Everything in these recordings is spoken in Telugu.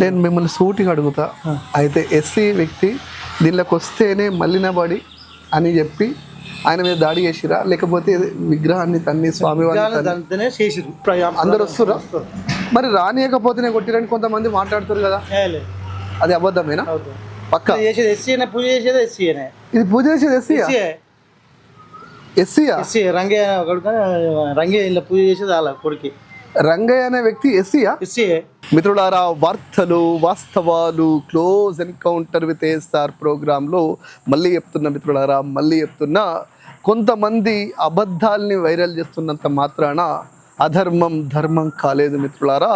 నేను మిమ్మల్ని సూటిగా అడుగుతా. అయితే ఎస్సీ వ్యక్తి దీనిలోకి వస్తేనే మల్లినబడి అని చెప్పి ఆయన మీద దాడి చేసిరా? లేకపోతే విగ్రహాన్ని తన్ని చేసిరు అందరు వస్తురా మరి రానియకపోతేనే కొట్టిరని కొంతమంది మాట్లాడుతారు కదా. అది అబద్ధమేనా? పక్క? పూజ చేసేది ఎస్సీనే ఇది పూజ చేసేది ఎస్సీ ఎస్సీయా? ఎస్సీ రంగయ్య కొడుకు రంగయ్య ఇలా పూజ చేసేది వాళ్ళ కొడుకి. రంగయ్య అనే వ్యక్తి ఎస్సీయా? ఎస్సీ మిత్రులారా వార్తలు వాస్తవాలు క్లోజ్ ఎన్కౌంటర్ విత్ ఏఎస్ఆర్ ప్రోగ్రాంలో మళ్ళీ చెప్తున్నా మిత్రులారా మళ్ళీ చెప్తున్నా కొంతమంది అబద్ధాల్ని వైరల్ చేస్తున్నంత మాత్రాన అధర్మం ధర్మం కాలేదు మిత్రులారా.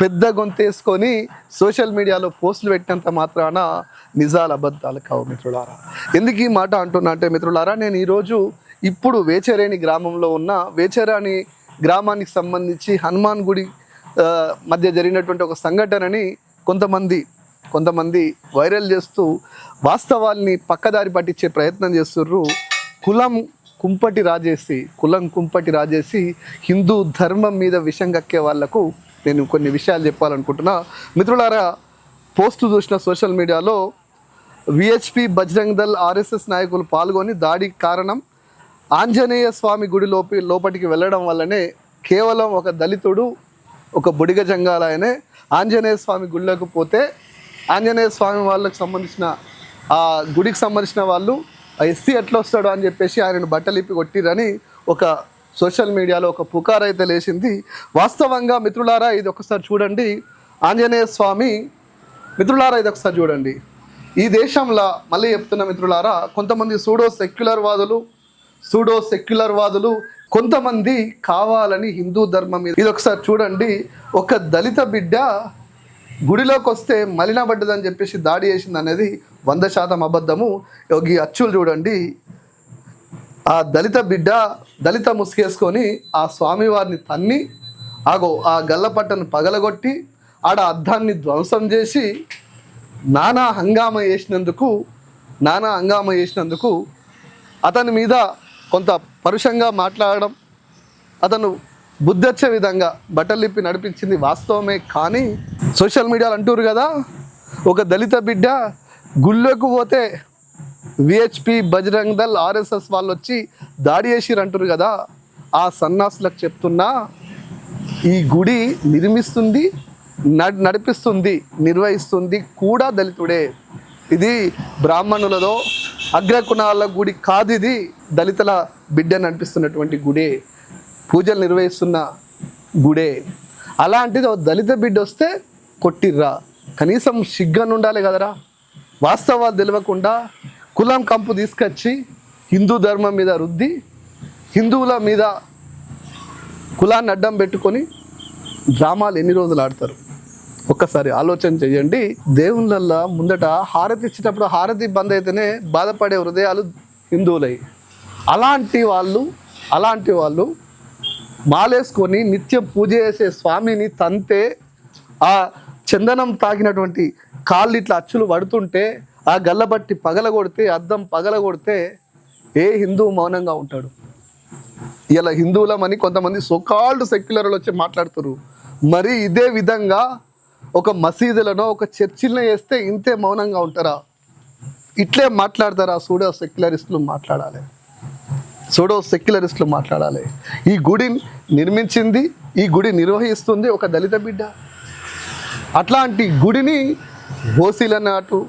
పెద్ద గొంతేసుకొని సోషల్ మీడియాలో పోస్టులు పెట్టినంత మాత్రాన నిజాలు అబద్ధాలు కావు మిత్రులారా. ఎందుకు ఈ మాట అంటున్నా అంటే మిత్రులారా నేను ఈరోజు ఇప్పుడు వేచేరేని గ్రామంలో ఉన్న వేచరాని గ్రామానికి సంబంధించి హనుమాన్ గుడి మధ్య జరిగినటువంటి ఒక సంఘటనని కొంతమంది కొంతమంది వైరల్ చేస్తూ వాస్తవాల్ని పక్కదారి పట్టించే ప్రయత్నం చేస్తుర్రు. కులం కుంపటి రాజేసి కులం కుంపటి రాజేసి హిందూ ధర్మం మీద విషం కక్కే వాళ్ళకు నేను కొన్ని విషయాలు చెప్పాలనుకుంటున్నా. మిత్రులారా పోస్ట్ చూసిన సోషల్ మీడియాలో విహెచ్పి బజరంగ్ దళ్ ఆర్ఎస్ఎస్ నాయకులు పాల్గొని దాడికి కారణం ఆంజనేయ స్వామి గుడి లోపి లోపలికి వెళ్ళడం వల్లనే కేవలం ఒక దళితుడు ఒక బుడిగ జంగాలయనే ఆంజనేయ స్వామి గుళ్ళకు పోతే ఆంజనేయ స్వామి వాళ్ళకు సంబంధించిన ఆ గుడికి సంబంధించిన వాళ్ళు ఎస్సీ ఎట్లా వస్తాడు అని చెప్పేసి ఆయనను బట్టలిప్పి కొట్టిరని ఒక సోషల్ మీడియాలో ఒక పుకార్ అయితే లేచింది. వాస్తవంగా మిత్రులారా ఇది ఒకసారి చూడండి. ఆంజనేయ స్వామి మిత్రులారా ఇది ఒకసారి చూడండి. ఈ దేశంలో మళ్ళీ చెప్తున్న మిత్రులారా కొంతమంది సూడో సెక్యులర్ వాదులు సూడో సెక్యులర్ వాదులు కొంతమంది కావాలని హిందూ ధర్మం మీద ఇది ఒకసారి చూడండి. ఒక దళిత బిడ్డ గుడిలోకి వస్తే మలినబడ్డదని చెప్పేసి దాడి చేసింది అనేది వంద శాతం అబద్ధము. ఈ అచ్చులు చూడండి. ఆ దళిత బిడ్డ దళిత ముసుగేసుకొని ఆ స్వామివారిని తన్ని ఆగో ఆ గల్లపట్టను పగలగొట్టి ఆడ అద్దాన్ని ధ్వంసం చేసి నానా హంగామ చేసినందుకు నానా హంగామ చేసినందుకు అతని మీద కొంత పరుషంగా మాట్లాడడం అతను బుద్ధొచ్చే విధంగా బట్టలిప్పి నడిపించింది వాస్తవమే. కానీ సోషల్ మీడియాలో అంటారు కదా ఒక దళిత బిడ్డ గుళ్ళోకి పోతే విహెచ్పి బజరంగ్ దల్ ఆర్ఎస్ఎస్ వాళ్ళు వచ్చి దాడి చేసిరు అంటారు కదా. ఆ సన్నాసులకు చెప్తున్నా ఈ గుడి నిర్మిస్తుంది నడిపిస్తుంది నిర్వహిస్తుంది కూడా దళితుడే. ఇది బ్రాహ్మణులదో అగ్రకుణాల గుడి కాదు ఇది దళితుల బిడ్డ అనిపిస్తున్నటువంటి గుడే. పూజలు నిర్వహిస్తున్న గుడే. అలాంటిది ఒక దళిత బిడ్డ వస్తే కొట్టిర్రా. కనీసం సిగ్గని ఉండాలి కదరా. వాస్తవాలు తెలియకుండా కులం కంపు తీసుకొచ్చి హిందూ ధర్మం మీద రుద్ది హిందువుల మీద కులాన్ని అడ్డం పెట్టుకొని డ్రామాలు ఎన్ని రోజులు ఆడతారు? ఒక్కసారి ఆలోచన చేయండి. దేవుళ్ళల్లో ముందట హారతి ఇచ్చేటప్పుడు హారతి బంద్ అయితేనే బాధపడే హృదయాలు హిందువులై. అలాంటి వాళ్ళు అలాంటి వాళ్ళు మాలేసుకొని నిత్యం పూజ చేసే స్వామిని తంతే ఆ చందనం తాకినటువంటి కాళ్ళు ఇట్లా అచ్చులు పడుతుంటే ఆ గల్లబట్టి పగలగొడితే అద్దం పగలగొడితే ఏ హిందువు మౌనంగా ఉంటాడు? ఇలా హిందువులమని కొంతమంది సోకాల్డ్ సెక్యులర్లు వచ్చి మాట్లాడుతారు మరి ఇదే విధంగా ఒక మసీదులను ఒక చర్చిలను వేస్తే ఇంతే మౌనంగా ఉంటారా? ఇట్లే మాట్లాడతారా? సూడో సెక్యులరిస్టులు మాట్లాడాలి. సూడో సెక్యులరిస్టులు మాట్లాడాలి. ఈ గుడి నిర్మించింది ఈ గుడి నిర్వహిస్తుంది ఒక దళిత బిడ్డ. అట్లాంటి గుడిని ఓసీలు అన్నట్టు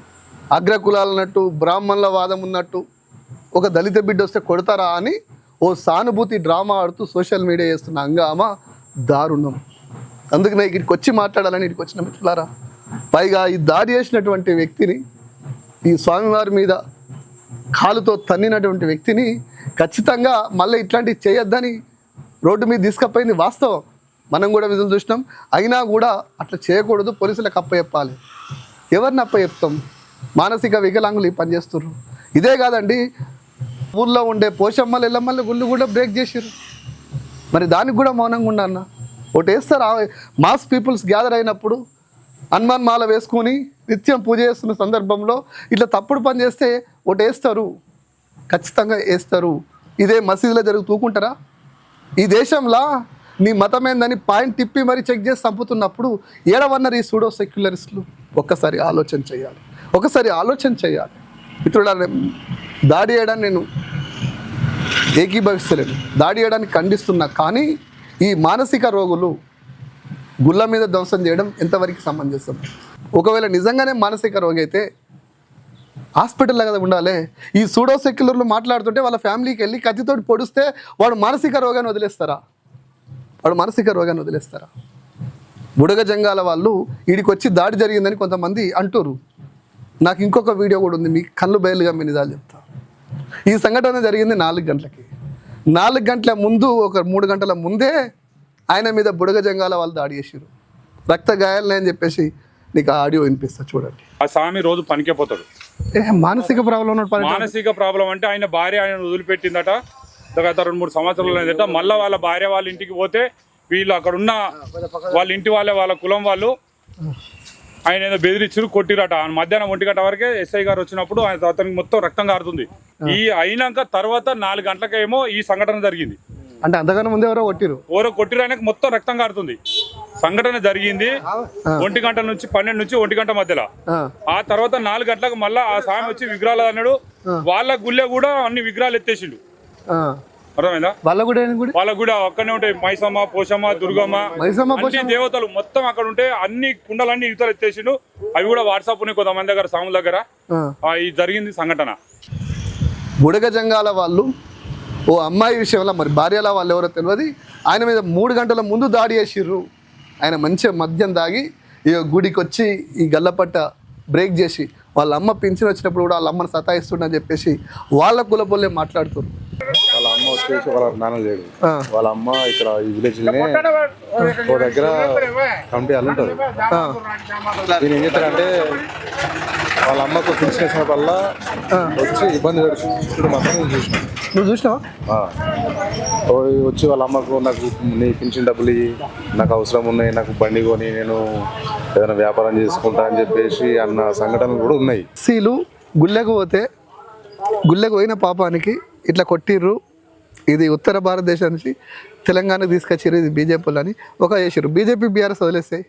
అగ్రకులాలు అన్నట్టు బ్రాహ్మణుల వాదం ఉన్నట్టు ఒక దళిత బిడ్డ వస్తే కొడతారా అని ఓ సానుభూతి డ్రామా ఆడుతూ సోషల్ మీడియా చేస్తున్న హంగామా దారుణం. అందుకు నేను ఇక్కడికి వచ్చి మాట్లాడాలని ఇక్కడికి వచ్చిన మిత్రులారా. పైగా ఈ దాడి చేసినటువంటి వ్యక్తిని ఈ స్వామివారి మీద కాలుతో తన్నినటువంటి వ్యక్తిని ఖచ్చితంగా మళ్ళీ ఇట్లాంటివి చేయొద్దని రోడ్డు మీద తీసుకపోయింది వాస్తవం. మనం కూడా విధులు చూసినాం. అయినా కూడా అట్లా చేయకూడదు పోలీసులకు అప్పచెప్పాలి. ఎవరిని అప్పచెప్తాం? మానసిక వికలాంగులు ఈ ఇదే కాదండి ఊర్లో ఉండే పోషమ్మలు ఎల్లమ్మల గుళ్ళు కూడా బ్రేక్ చేసారు మరి దానికి కూడా మౌనంగా ఉండన్నా ఒకటి వేస్తారు మాస్ పీపుల్స్ గ్యాదర్ అయినప్పుడు హనుమాన్ మాల వేసుకొని నిత్యం పూజ చేస్తున్న సందర్భంలో ఇట్లా తప్పుడు పని చేస్తే ఒకటి వేస్తారు ఖచ్చితంగా వేస్తారు. ఇదే మసీదులో జరుగు తూకుంటారా? ఈ దేశంలో నీ మతం ఏందని పాయింట్ తిప్పి మరీ చెక్ చేసి చంపుతున్నప్పుడు ఏడవన్నారు ఈ సూడో సెక్యులరిస్టులు? ఒక్కసారి ఆలోచన చేయాలి. ఒకసారి ఆలోచన చేయాలి. మిత్రుడా దాడి చేయడానికి నేను ఏకీభవిస్తలేను. దాడి చేయడానికి ఖండిస్తున్నా కానీ ఈ మానసిక రోగులు గుళ్ళ మీద ధ్వంసం చేయడం ఎంతవరకు సమంజసం? ఒకవేళ నిజంగానే మానసిక రోగి అయితే హాస్పిటల్లో కదా ఉండాలి? ఈ సూడో సెక్యులర్లు మాట్లాడుతుంటే వాళ్ళ ఫ్యామిలీకి వెళ్ళి కత్తితోటి పొడిస్తే వాడు మానసిక రోగాన్ని వదిలేస్తారా? వాడు మానసిక రోగాన్ని వదిలేస్తారా? బుడగ జంగాల వాళ్ళు వీడికొచ్చి దాడి జరిగిందని కొంతమంది అంటురు నాకు ఇంకొక వీడియో కూడా ఉంది మీ కళ్ళు బయలుగా మీ నిజాలు చెప్తా. ఈ సంఘటన జరిగింది నాలుగు గంటలకి. నాలుగు గంటల ముందు ఒక మూడు గంటల ముందే ఆయన మీద బుడగ జంగాల వాళ్ళు దాడి చేసిరు రక్త గాయాలని అని చెప్పేసి నీకు ఆడియో వినిపిస్తా చూడండి. ఆ స్వామి రోజు పనికే పోతాడు. ఏ మానసిక ప్రాబ్లం మానసిక ప్రాబ్లం అంటే ఆయన భార్య ఆయన వదిలిపెట్టిందట. గత రెండు మూడు సంవత్సరాలు అయిందట మళ్ళీ వాళ్ళ భార్య వాళ్ళ ఇంటికి పోతే వీళ్ళు అక్కడ ఉన్న వాళ్ళ ఇంటి వాళ్ళే వాళ్ళ కులం వాళ్ళు ఆయన ఏదో బెదిరించారు కొట్టిరట. మధ్యాహ్నం ఒంటి గంట వరకే ఎస్ఐ గారు వచ్చినప్పుడు ఆయన అతనికి మొత్తం రక్తం కారుతుంది. ఈ అయినాక తర్వాత నాలుగు గంటలకేమో ఈ సంఘటన జరిగింది. అంటే అంతకన్నా ముందు ఎవరో కొట్టిరు? ఓరో కొట్టిరు ఆయనకు మొత్తం రక్తం కారుతుంది. సంఘటన జరిగింది ఒంటి గంట నుంచి పన్నెండు నుంచి ఒంటి గంట మధ్యలో. ఆ, తర్వాత నాలుగు గంటలకు మళ్ళా ఆ స్వామి వచ్చి విగ్రహాలు అన్నాడు. వాళ్ళ గుళ్ళే కూడా అన్ని విగ్రహాలు ఎత్తేసిండు. అర్థమైందా? వాళ్ళ కూడా గుడి? వాళ్ళ కూడా అక్కడనే ఉంటాయి. మైసమ్మ పోషమ్మ దుర్గమ్మ. మైసమ్మ దేవతలు మొత్తం అక్కడ ఉంటే అన్ని కుండలన్నీ యువతలు ఎత్తేసిండు. అవి కూడా వాట్సాప్ ఉన్నాయి కొంతమంది దగ్గర స్వాముల దగ్గర. ఇది జరిగింది సంఘటన. బుడగ జంగాల వాళ్ళు ఓ అమ్మాయి విషయంలో మరి భార్యల వాళ్ళు ఎవరో తెలియదు ఆయన మీద మూడు గంటల ముందు దాడి చేసిర్రు. ఆయన మంచిగా మద్యం దాగి ఈ గుడికి వచ్చి ఈ గల్లపట్ట బ్రేక్ చేసి వాళ్ళ అమ్మ పింఛన్ వచ్చినప్పుడు కూడా వాళ్ళ అమ్మని సతాయిస్తుండని చెప్పేసి వాళ్ళ కులపోలే మాట్లాడుతున్నారు వచ్చేసి వాళ్ళ నాన్న లేడు. వాళ్ళ అమ్మ ఇక్కడ ఈ విలేజ్లోనే ఓ దగ్గర కమిటీ వాళ్ళు ఉంటారు దీని ఏం చేస్తారంటే వాళ్ళ అమ్మకు వేసిన వల్ల వచ్చి ఇబ్బంది పెడుతుంది మాత్రం నేను చూసినాను నువ్వు చూసినావా? వచ్చి వాళ్ళ అమ్మకు నాకు నీ పెన్షన్ డబ్బులు నాకు అవసరం ఉన్నాయి నాకు బండి కొని నేను ఏదైనా వ్యాపారం చేసుకుంటా అని చెప్పేసి అన్న సంఘటనలు కూడా ఉన్నాయి. సీలు గుళ్ళకు పోతే గుళ్ళకు పోయిన పాపానికి ఇట్లా కొట్టిర్రు ఇది ఉత్తర భారతదేశం నుంచి తెలంగాణకు తీసుకొచ్చిర్రు ఇది బీజేపీ అని. ఒక చేసిర్రు. బీజేపీ బీఆర్ఎస్ వదిలేస్తాయి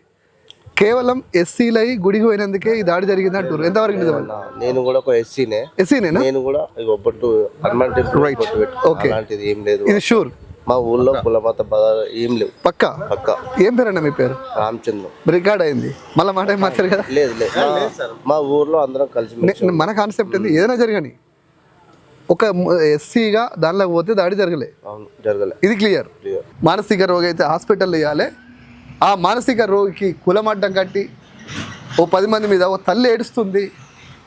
కేవలం ఎస్సీలై గుడికి పోయినందుకే ఈ దాడి జరిగింది అంటారు ఎంతవరకు నిజం నేను కూడా ఒక ఎస్సీనే. ఎస్సీనేనా? నేను కూడా ఇగో బొట్టు హనుమాన్ టెంపుల్ Right. బొట్టు పెట్టుకున్నా. Okay. అలాంటిది ఏం లేదు. ఇది షూర్ మా ఊళ్ళో కులమత పదాలు ఏం లేవు. పక్కా? పక్క. ఏం పేరన్న మీ పేరు? రామచంద్రం. రికార్డ్ అయింది. మళ్ళీ మాట ఏం మార్చారు కదా లేదు. లేదు మా- మా ఊర్లో అందరం కలిసి మన కాన్సెప్ట్ ఏంది? ఏదైనా జరగని. ఒక ఎస్సీగా దానిలో పోతే దాడి జరగలే. అవును జరగలే. ఇది క్లియర్. మానసిక రోగి అయితే హాస్పిటల్లో వేయాలి ఆ మానసిక రోగికి కులం అడ్డం కట్టి ఓ పది మంది మీద ఓ తల్లి ఏడుస్తుంది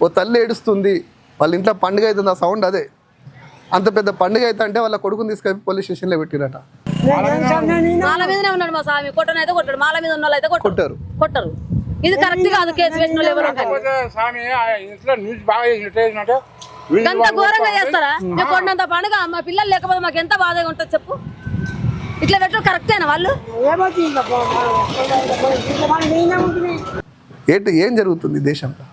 ఓ తల్లి ఏడుస్తుంది వాళ్ళ ఇంట్లో పండుగ అవుతుంది? ఆ సౌండ్ అదే. అంత పెద్ద పండుగ అయితే అంటే వాళ్ళ కొడుకుని తీసుకెళ్ళి పోలీస్ స్టేషన్లో పెట్టిరట. మాల మీదనే ఉన్నాడు మా స్వామి. కొట్టను అయితే కొట్టాడు. మాల మీద ఉన్న వాళ్ళు అయితే కొట్టరు. ఇది కరెక్ట్ కాదు. కేసు పెట్టిన వాళ్ళు ఎవరు. స్వామి ఇంట్లో న్యూస్ బాగా చేసినట్టు ఎంత ఘోరంగా చేస్తారా నేను కొన్నంత పండుగ మా పిల్లలు లేకపోతే మాకు ఎంత బాధగా ఉంటుంది చెప్పు ఇట్లా పెట్టడం కరెక్టేనా వాళ్ళు ఏంటి ఏం జరుగుతుంది దేశంలో